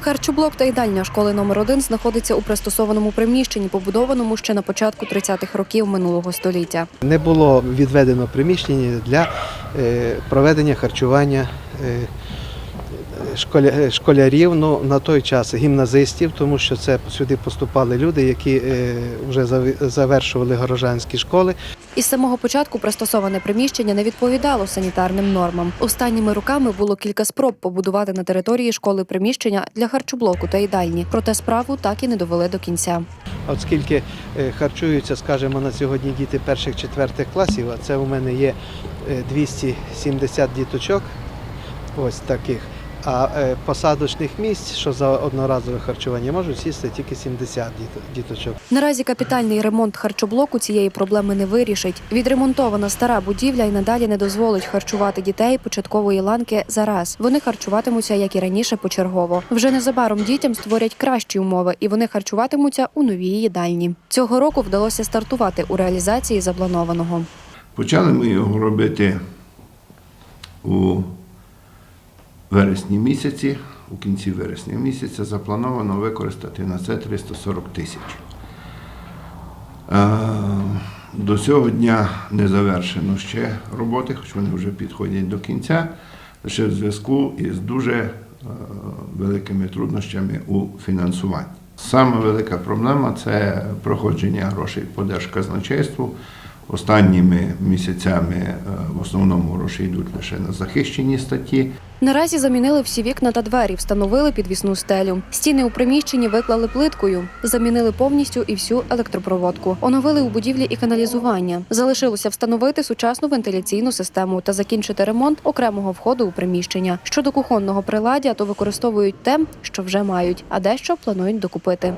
Харчоблок та їдальня школи номер 1 знаходиться у пристосованому приміщенні, побудованому ще на початку 30-х років минулого століття. Не було відведено приміщення для е, проведення харчування е, школярів, ну на той час гімназистів, тому що це сюди поступали люди, які е, вже завершували горожанські школи. Із самого початку пристосоване приміщення не відповідало санітарним нормам. Останніми роками було кілька спроб побудувати на території школи приміщення для харчоблоку та їдальні. Проте справу так і не довели до кінця. Оскільки е, харчуються, скажімо, на сьогодні діти перших четвертих класів, а це у мене є е, 270 діточок, ось таких. А е, посадочних місць, що за одноразове харчування, можуть сісти тільки 70 діто- діточок. Наразі капітальний ремонт харчоблоку цієї проблеми не вирішить. Відремонтована стара будівля й надалі не дозволить харчувати дітей початкової ланки зараз. Вони харчуватимуться, як і раніше, почергово. Вже незабаром дітям створять кращі умови, і вони харчуватимуться у новій їдальні. Цього року вдалося стартувати у реалізації запланованого. Почали ми його робити у вересні місяці. У кінці вересня місяця заплановано використати на це 340 тисяч. До цього дня не завершено ще роботи, хоч вони вже підходять до кінця, лише в зв'язку із дуже е, великими труднощами у фінансуванні. Саме велика проблема це проходження грошей по держказначейству. Останніми місяцями е, в основному гроші йдуть лише на захищені статті. Наразі замінили всі вікна та двері, встановили підвісну стелю. Стіни у приміщенні виклали плиткою, замінили повністю і всю електропроводку. Оновили у будівлі і каналізування. Залишилося встановити сучасну вентиляційну систему та закінчити ремонт окремого входу у приміщення. Щодо кухонного приладдя, то використовують те, що вже мають, а дещо планують докупити.